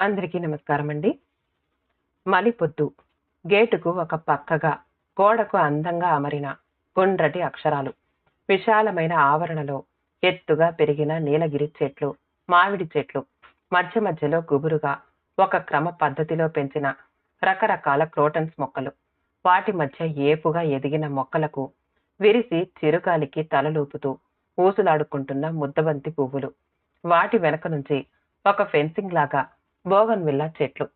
అందరికీ నమస్కారం అండి మలిపొద్దు. గేటుకు ఒక పక్కగా గోడకు అందంగా అమరిన గుండ్రటి అక్షరాలు. విశాలమైన ఆవరణలో ఎత్తుగా పెరిగిన నీలగిరి చెట్లు మామిడి చెట్లు మధ్య మధ్యలో గుబురుగా ఒక క్రమ పద్ధతిలో పెంచిన రకరకాల క్రోటన్స్ మొక్కలు. వాటి మధ్య ఏపుగా ఎదిగిన మొక్కలకు విరిసి చిరుగాలికి తలలూపుతూ ఊసులాడుకుంటున్న ముద్దబంతి పువ్వులు. వాటి వెనక నుంచి ఒక ఫెన్సింగ్ లాగా బోగన్విల్లా చెట్లు.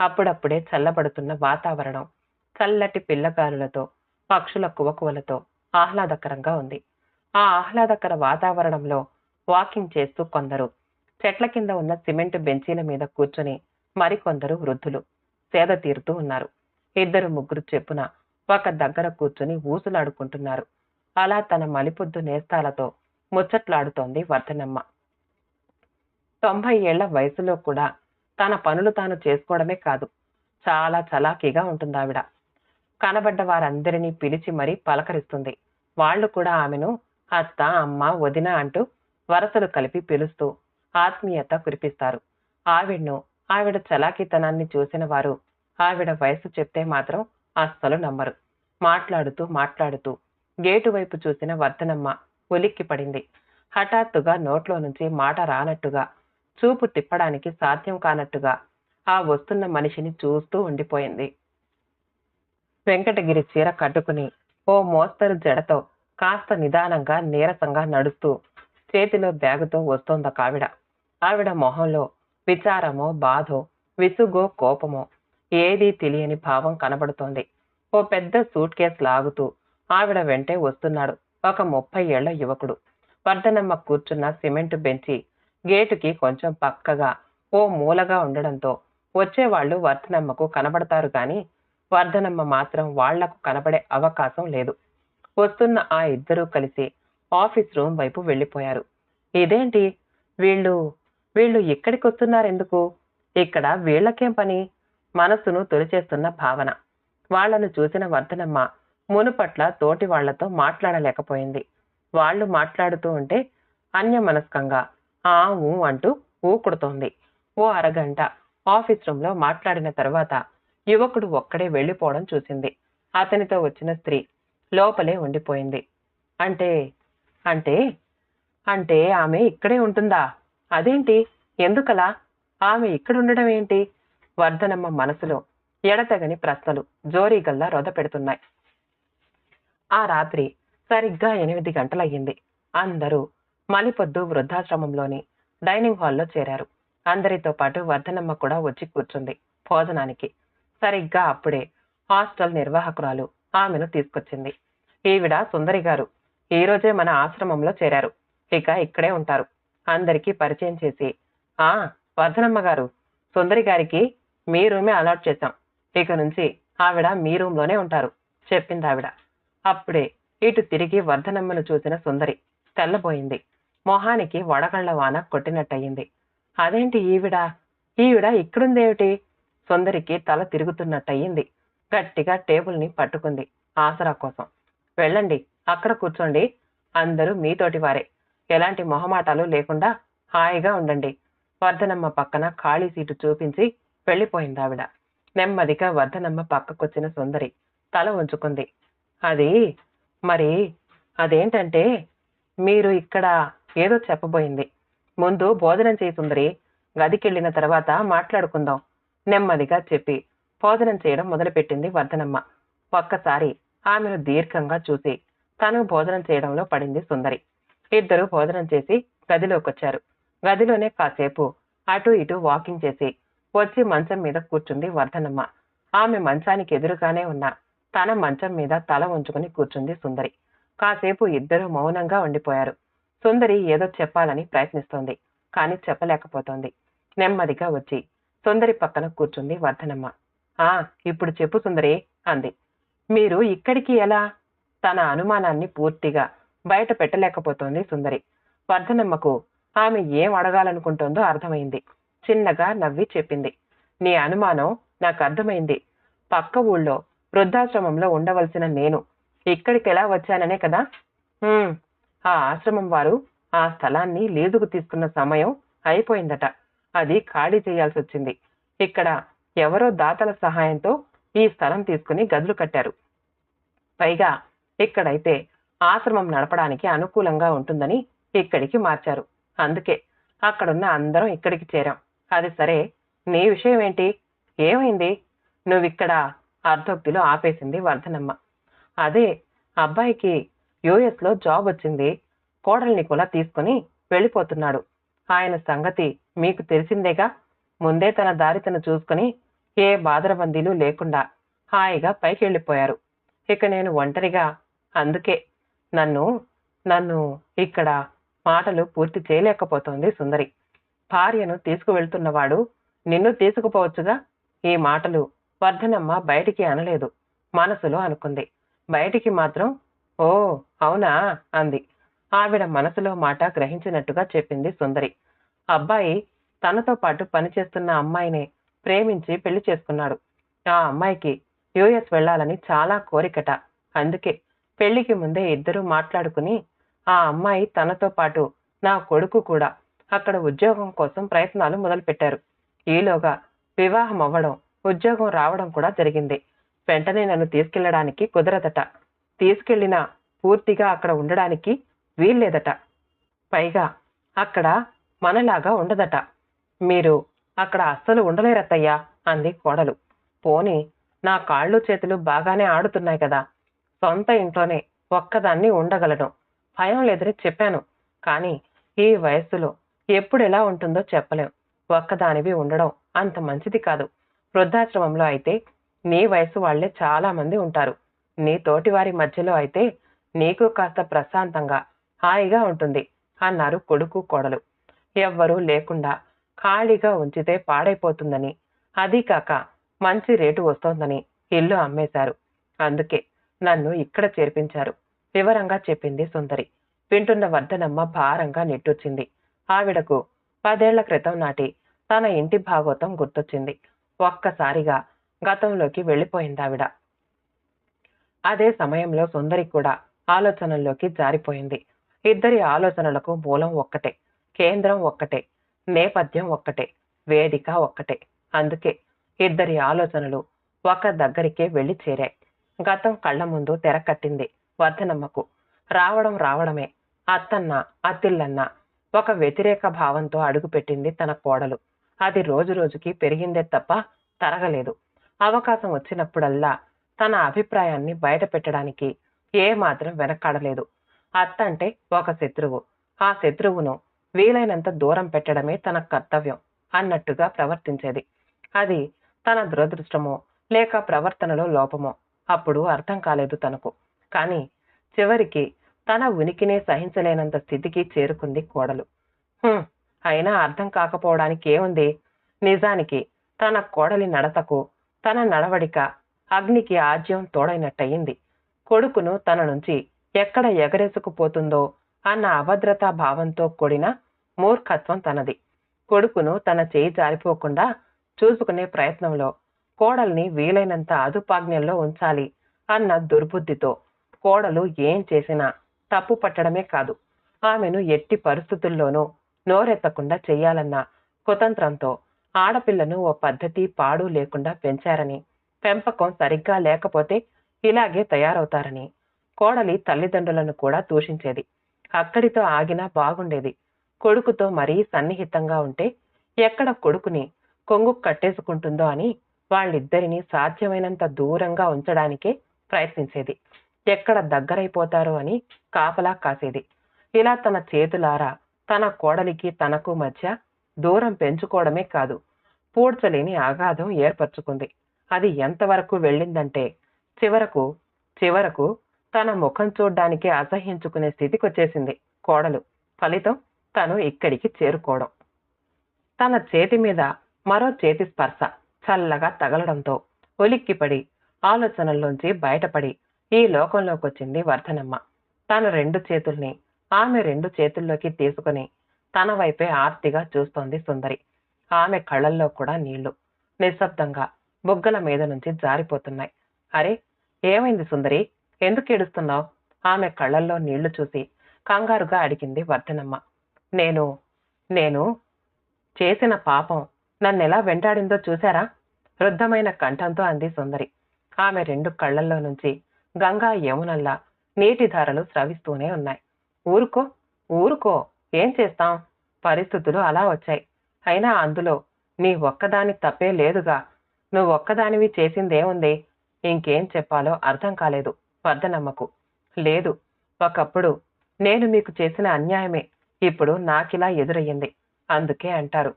అప్పుడప్పుడే చల్లబడుతున్న వాతావరణం చల్లటి పిల్లగాలులతో పక్షుల కువకువలతో ఆహ్లాదకరంగా ఉంది. ఆ ఆహ్లాదకర వాతావరణంలో వాకింగ్ చేస్తూ కొందరు చెట్ల కింద ఉన్న సిమెంట్ బెంచీల మీద కూర్చొని మరికొందరు వృద్ధులు సేద తీరుతూ ఉన్నారు. ఇద్దరు ముగ్గురు చెప్పున ఒక దగ్గర కూర్చుని ఊసులాడుకుంటున్నారు. అలా తన మలిపొద్దు నేస్తాలతో ముచ్చట్లాడుతోంది వర్ధనమ్మ. తొంభై ఏళ్ళ వయసులో కూడా తన పనులు తాను చేసుకోవడమే కాదు చాలా చలాకీగా ఉంటుంది ఆవిడ కనబడ్డ వారందరినీ పిలిచి మరీ పలకరిస్తుంది. వాళ్ళు కూడా ఆమెను అత్త అమ్మ వదిన అంటూ వరసలు కలిపి పిలుస్తూ ఆత్మీయత కురిపిస్తారు. ఆవిడ్ను ఆవిడ చలాకీతనాన్ని చూసిన వారు ఆవిడ వయసు చెప్తే మాత్రం అస్సలు నమ్మరు. మాట్లాడుతూ మాట్లాడుతూ గేటు వైపు చూసిన వర్ధనమ్మ ఉలిక్కి పడింది హఠాత్తుగా నోట్లో నుంచి మాట రానట్టుగా చూపు తిప్పడానికి సాధ్యం కానట్టుగా ఆ వస్తున్న మనిషిని చూస్తూ ఉండిపోయింది. వెంకటగిరి చీర కట్టుకుని ఓ మోస్తరు జడతో కాస్త నిదానంగా నీరసంగా నడుస్తూ చేతిలో బ్యాగుతో వస్తోంది ఆవిడ. ఆవిడ మొహంలో విచారమో బాధో విసుగో కోపమో ఏదీ తెలియని భావం కనబడుతోంది. ఓ పెద్ద సూట్ కేస్ లాగుతూ ఆవిడ వెంటే వస్తున్నాడు ఒక ముప్పై ఏళ్ళ యువకుడు. వర్ధనమ్మ కూర్చున్న సిమెంట్ బెంచి గేటుకి కొంచెం పక్కగా ఓ మూలగా ఉండడంతో వచ్చేవాళ్ళు వర్ధనమ్మకు కనబడతారు కానీ వర్ధనమ్మ మాత్రం వాళ్ళకు కనబడే అవకాశం లేదు. వస్తున్న ఆ ఇద్దరూ కలిసి ఆఫీస్ రూమ్ వైపు వెళ్ళిపోయారు. ఇదేంటి? వీళ్ళు వీళ్ళు ఇక్కడికి వస్తున్నారెందుకు? ఇక్కడ వీళ్ళకేం పని? మనస్సును తొలిచేస్తున్న భావన. వాళ్ళను చూసిన వర్ధనమ్మ మునుపట్ల తోటి వాళ్ళతో మాట్లాడలేకపోయింది. వాళ్ళు మాట్లాడుతూ ఉంటే అన్యమనస్కంగా ఆ ఊ అంటూ ఊకుడుతోంది ఓ అరగంట ఆఫీస్ రూమ్లో మాట్లాడిన తర్వాత యువకుడు ఒక్కడే వెళ్ళిపోవడం చూసింది. అతనితో వచ్చిన స్త్రీ లోపలే ఉండిపోయింది. అంటే అంటే అంటే ఆమె ఇక్కడే ఉంటుందా? అదేంటి? ఎందుకలా? ఆమె ఇక్కడ ఉండడం ఏంటి? వర్ధనమ్మ మనసులో ఎడతగని ప్రశ్నలు జోరీగల్లా రొద పెడుతున్నాయి. ఆ రాత్రి సరిగ్గా ఎనిమిది గంటలయ్యింది. అందరూ మలిపొద్దు వృద్ధాశ్రమంలోని డైనింగ్ హాల్లో చేరారు. అందరితో పాటు వర్ధనమ్మ కూడా వచ్చి కూర్చుంది భోజనానికి. సరిగ్గా అప్పుడే హాస్టల్ నిర్వాహకురాలు ఆమెను తీసుకొచ్చింది. ఈవిడ సుందరి గారు. ఈ రోజే మన ఆశ్రమంలో చేరారు. ఇక ఇక్కడే ఉంటారు. అందరికీ పరిచయం చేసి ఆ వర్ధనమ్మ గారు సుందరి గారికి మీ రూమే అలాట్ చేశాం. ఇక నుంచి ఆవిడ మీ రూమ్లోనే ఉంటారు చెప్పింది ఆవిడ అప్పుడే ఇటు తిరిగి వర్ధనమ్మను చూసిన సుందరి తెల్లబోయింది. మొహానికి వడగళ్ళ వాన కొట్టినట్టయింది. అదేంటి ఈవిడ? ఈవిడ ఇక్కడుందేమిటి? సుందరికి తల తిరుగుతున్నట్టయింది. గట్టిగా టేబుల్ని పట్టుకుంది ఆసరా కోసం. వెళ్ళండి అక్కడ కూర్చోండి. అందరూ మీతోటి వారే. ఎలాంటి మొహమాటాలు లేకుండా హాయిగా ఉండండి. వర్ధనమ్మ పక్కన ఖాళీ సీటు చూపించి వెళ్ళిపోయింది ఆవిడ. నెమ్మదిగా వర్ధనమ్మ పక్కకొచ్చిన సుందరి తల ఉంచుకుంది అది మరి అదేంటంటే మీరు ఇక్కడ ఏదో చెప్పబోయింది. ముందు భోజనం చేయి సుందరి. గదికెళ్ళిన తర్వాత మాట్లాడుకుందాం నెమ్మదిగా చెప్పి. భోజనం చేయడం మొదలుపెట్టింది వర్ధనమ్మ. ఒక్కసారి ఆమెను దీర్ఘంగా చూసి తను భోజనం చేయడంలో పడింది సుందరి. ఇద్దరు భోజనం చేసి గదిలోకొచ్చారు. గదిలోనే కాసేపు అటు ఇటు వాకింగ్ చేసి వచ్చి మంచం మీద కూర్చుంది వర్ధనమ్మ. ఆమె మంచానికి ఎదురుగానే ఉన్న తన మంచం మీద తల ఉంచుకుని కూర్చుంది సుందరి. కాసేపు ఇద్దరు మౌనంగా ఉండిపోయారు. సుందరి ఏదో చెప్పాలని ప్రయత్నిస్తోంది కానీ చెప్పలేకపోతోంది. నెమ్మదిగా వచ్చి సుందరి పక్కన కూర్చుంది వర్ధనమ్మ. ఆ ఇప్పుడు చెప్పు సుందరి అంది. మీరు ఇక్కడికి ఎలా? తన అనుమానాన్ని పూర్తిగా బయట పెట్టలేకపోతోంది సుందరి. వర్ధనమ్మకు ఆమె ఏం అడగాలనుకుంటోందో అర్థమైంది. చిన్నగా నవ్వి చెప్పింది. నీ అనుమానం నాకు అర్థమైంది. పక్క ఊళ్ళో వృద్ధాశ్రమంలో ఉండవలసిన నేను ఇక్కడికి ఎలా వచ్చాననే కదా? ఆ ఆశ్రమం వారు ఆ స్థలాన్ని లీజుకు తీసుకున్న సమయం అయిపోయిందట. అది ఖాళీ చేయాల్సి వచ్చింది. ఇక్కడ ఎవరో దాతల సహాయంతో ఈ స్థలం తీసుకుని గదులు కట్టారు. పైగా ఇక్కడైతే ఆశ్రమం నడపడానికి అనుకూలంగా ఉంటుందని ఇక్కడికి మార్చారు. అందుకే అక్కడున్న అందరం ఇక్కడికి చేరాం. అది సరే నీ విషయం ఏంటి ఏమైంది? నువ్విక్కడ అర్ధోక్తిలో ఆపేసింది వర్ధనమ్మ. అదే అబ్బాయికి యుఎస్లో జాబ్ వచ్చింది. కోడల్ని కూడా తీసుకుని వెళ్ళిపోతున్నాడు. ఆయన సంగతి మీకు తెలిసిందేగా? ముందే తన దారి తను చూసుకుని ఏ బాదరబందీలు లేకుండా హాయిగా పైకి వెళ్ళిపోయారు. ఇక నేను ఒంటరిగా అందుకే నన్ను నన్ను ఇక్కడ మాటలు పూర్తి చేయలేకపోతోంది సుందరి. భార్యను తీసుకువెళ్తున్నవాడు నిన్ను తీసుకుపోవచ్చుగా? ఈ మాటలు వర్ధనమ్మ బయటికి అనలేదు. మనసులో అనుకుంది. బయటికి మాత్రం ఓ అవునా? అంది. ఆవిడ మనసులో మాట గ్రహించినట్టుగా చెప్పింది సుందరి. అబ్బాయి తనతో పాటు పనిచేస్తున్న అమ్మాయినే ప్రేమించి పెళ్ళి చేసుకున్నాడు. ఆ అమ్మాయికి యుఎస్ వెళ్ళాలని చాలా కోరికట. అందుకే పెళ్ళికి ముందే ఇద్దరూ మాట్లాడుకుని ఆ అమ్మాయి తనతో పాటు నా కొడుకు కూడా అక్కడ ఉద్యోగం కోసం ప్రయత్నాలు మొదలుపెట్టారు. ఈలోగా వివాహం అవ్వడం ఉద్యోగం రావడం కూడా జరిగింది. వెంటనే నన్ను తీసుకెళ్ళడానికి కుదరదట. తీసుకెళ్ళినా పూర్తిగా అక్కడ ఉండడానికి వీల్లేదట. పైగా అక్కడ మనలాగా ఉండదట. మీరు అక్కడ అస్సలు ఉండలేరత్తయ్యా అంది కోడలు. పోని నా కాళ్ళు చేతులు బాగానే ఆడుతున్నాయి కదా. సొంత ఇంట్లోనే ఒక్కదాన్ని ఉండగలను. భయం లేదని చెప్పాను. కానీ ఈ వయస్సులో ఎప్పుడు ఎలా ఉంటుందో చెప్పలేం. ఒక్కదానివి ఉండడం అంత మంచిది కాదు. వృద్ధాశ్రమంలో అయితే నీ వయసు వాళ్ళే చాలామంది ఉంటారు. నీ తోటివారి మధ్యలో అయితే నీకు కాస్త ప్రశాంతంగా హాయిగా ఉంటుంది అన్నారు కొడుకు కోడలు. ఎవ్వరూ లేకుండా ఖాళీగా ఉంచితే పాడైపోతుందని అదీ కాక మంచి రేటు వస్తోందని ఇల్లు అమ్మేశారు. అందుకే నన్ను ఇక్కడ చేర్పించారు. వివరంగా చెప్పింది సుందరి. వింటున్న వర్ధనమ్మ భారంగా నిట్టొచ్చింది. ఆవిడకు పదేళ్ళ క్రితం నాటి తన ఇంటి భాగవతం గుర్తొచ్చింది. ఒక్కసారిగా గతంలోకి వెళ్ళిపోయింది ఆవిడ అదే సమయంలో సుందరి కూడా ఆలోచనల్లోకి జారిపోయింది. ఇద్దరి ఆలోచనలకు మూలం ఒక్కటే కేంద్రం ఒక్కటే నేపథ్యం ఒక్కటే వేదిక ఒక్కటే. అందుకే ఇద్దరి ఆలోచనలు ఒక దగ్గరికే వెళ్ళి చేరాయి. గతం కళ్ళ ముందు తెర కట్టింది వర్ధనమ్మకు. రావడం రావడమే అత్తన్న అత్తిల్లన్న ఒక వ్యతిరేక భావంతో అడుగుపెట్టింది తన కోడలు. అది రోజు రోజుకి పెరిగిందే తప్ప తరగలేదు. అవకాశం వచ్చినప్పుడల్లా తన అభిప్రాయాన్ని బయట పెట్టడానికి ఏ మాత్రం వెనకాడలేదు ఒక శత్రువు. ఆ శత్రువును వీలైనంత దూరం పెట్టడమే తన కర్తవ్యం అన్నట్టుగా ప్రవర్తించేది. అది తన దురదృష్టమో లేక ప్రవర్తనలో లోపమో అప్పుడు అర్థం కాలేదు తనకు. కానీ చివరికి తన ఉనికినే సహించలేనంత స్థితికి చేరుకుంది కోడలు. అయినా అర్థం కాకపోవడానికి ఏముంది నిజానికి తన కోడలి నడతకు తన నడవడిక అగ్నికి ఆజ్యం తోడైనట్టయింది. కొడుకును తన నుంచి ఎక్కడ ఎగరేసుకుపోతుందో అన్న అభద్రతా భావంతో కూడిన మూర్ఖత్వం తనది. కొడుకును తన చేయి జారిపోకుండా చూసుకునే ప్రయత్నంలో కోడల్ని వీలైనంత అదుపాజ్ఞంలో ఉంచాలి అన్న దుర్బుద్ధితో కోడలు ఏం చేసినా తప్పు పట్టడమే కాదు. ఆమెను ఎట్టి పరిస్థితుల్లోనూ నోరెత్తకుండా చెయ్యాలన్న కుతంత్రంతో ఆడపిల్లను ఓ పద్ధతి పాడు లేకుండా పెంచారని పెంపకం సరిగ్గా లేకపోతే ఇలాగే తయారవుతారని కోడలి తల్లిదండ్రులను కూడా దూషించేది. అక్కడితో ఆగినా బాగుండేది. కొడుకుతో మరీ సన్నిహితంగా ఉంటే ఎక్కడ కొడుకుని కొంగు కట్టేసుకుంటుందో అని వాళ్ళిద్దరినీ సాధ్యమైనంత దూరంగా ఉంచడానికే ప్రయత్నించేది. ఎక్కడ దగ్గరైపోతారో అని కాపలా కాసేది. ఇలా తన చేతులారా తన కోడలికి తనకు మధ్య దూరం పెంచుకోవడమే కాదు పూడ్చలేని అగాధం ఏర్పరచుకుంది. అది ఎంతవరకు వెళ్ళిందంటే చివరకు చివరకు తన ముఖం చూడ్డానికి అసహ్యించుకునే స్థితికి వచ్చేసింది కోడలు. ఫలితం తను ఇక్కడికి చేరుకోవడం. తన చేతి మీద మరో చేతి స్పర్శ చల్లగా తగలడంతో ఒలిక్కిపడి ఆలోచనల్లోంచి బయటపడి ఈ లోకంలోకి వచ్చింది వర్ధనమ్మ. తన రెండు చేతుల్ని ఆమె రెండు చేతుల్లోకి తీసుకుని తన వైపే ఆర్తిగా చూస్తోంది సుందరి. ఆమె కళ్ళల్లో కూడా నీళ్ళు. నిశ్శబ్దంగా బుగ్గల మీద నుంచి జారిపోతున్నాయి. అరే ఏమైంది సుందరి? ఎందుకు ఏడుస్తున్నావు? ఆమె కళ్ళల్లో నీళ్ళు చూసి కంగారుగా అడిగింది వర్ధనమ్మ. నేను నేను చేసిన పాపం నన్నెలా వెంటాడిందో చూశారా? వృద్ధమైన కంఠంతో అంది సుందరి. ఆమె రెండు కళ్ళల్లో నుంచి గంగా యమునల్లా నీటి ధారలు స్రవిస్తూనే ఉన్నాయి. ఊరుకో ఊరుకో ఏం చేస్తాం? పరిస్థితులు అలా వచ్చాయి. అయినా అందులో నీ ఒక్కదాని తప్పే లేదుగా. నువ్వు ఒక్కదానివి చేసిందేముంది? ఇంకేం చెప్పాలో అర్థం కాలేదు వర్ధనమ్మకు లేదు ఒకప్పుడు నేను మీకు చేసిన అన్యాయమే. ఇప్పుడు నాకిలా ఎదురయ్యింది. అందుకే అంటారు.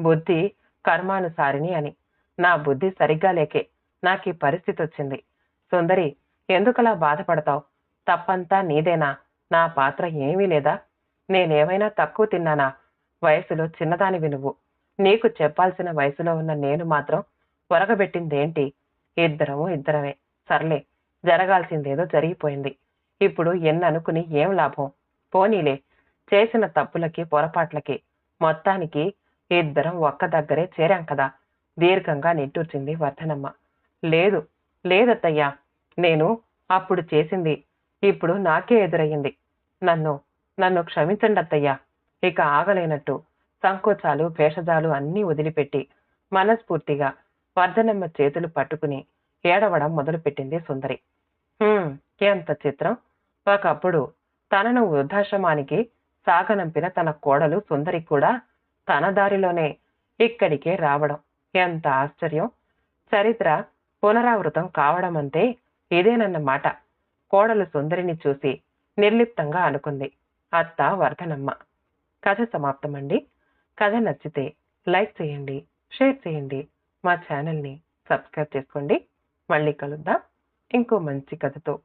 బుద్ధి కర్మానుసారిని అని. నా బుద్ధి సరిగ్గా లేకే నాకు ఈ పరిస్థితి వచ్చింది సుందరి ఎందుకలా బాధపడతావు? తప్పంతా నీదేనా? నా పాత్ర ఏమీ లేదా? నేనేమైనా తక్కువ తిన్నానా? వయసులో చిన్నదానివి నువ్వు. నీకు చెప్పాల్సిన వయసులో ఉన్న నేను మాత్రం ఒరగబెట్టిందేంటి ఇద్దరము ఇద్దరమే. సర్లే జరగాల్సిందేదో జరిగిపోయింది. ఇప్పుడు ఎన్ననుకుని ఏం లాభం? పోనీలే చేసిన తప్పులకి పొరపాట్లకి మొత్తానికి ఇద్దరం ఒక్క దగ్గరే చేరాం కదా? దీర్ఘంగా నిట్టూర్చింది వర్ధనమ్మ. లేదు లేదత్తయ్యా నేను అప్పుడు చేసింది. ఇప్పుడు నాకే ఎదురయ్యింది. నన్ను నన్ను క్షమించండి అత్తయ్యా ఇక ఆగలేనట్టు సంకోచాలు భేషజాలు అన్నీ వదిలిపెట్టి మనస్ఫూర్తిగా వర్ధనమ్మ చేతులు పట్టుకుని ఏడవడం మొదలుపెట్టింది సుందరి. "హుమ్, ఎంత చిత్రం. ఒకప్పుడు తనను వృద్ధాశ్రమానికి సాగనంపిన తన కోడలు సుందరి కూడా తన దారిలోనే ఇక్కడికే రావడం. ఎంత ఆశ్చర్యం. చరిత్ర పునరావృతం కావడం అంటే ఇదేనన్నమాట కోడలు సుందరిని చూసి నిర్లిప్తంగా అనుకుంది. అత్త వర్ధనమ్మ. కథ సమాప్తమండి. కథ నచ్చితే లైక్ చేయండి షేర్ చేయండి. మా ఛానల్ని సబ్స్క్రైబ్ చేసుకోండి. మళ్ళీ కలుద్దాం. ఇంకో మంచి కథతో.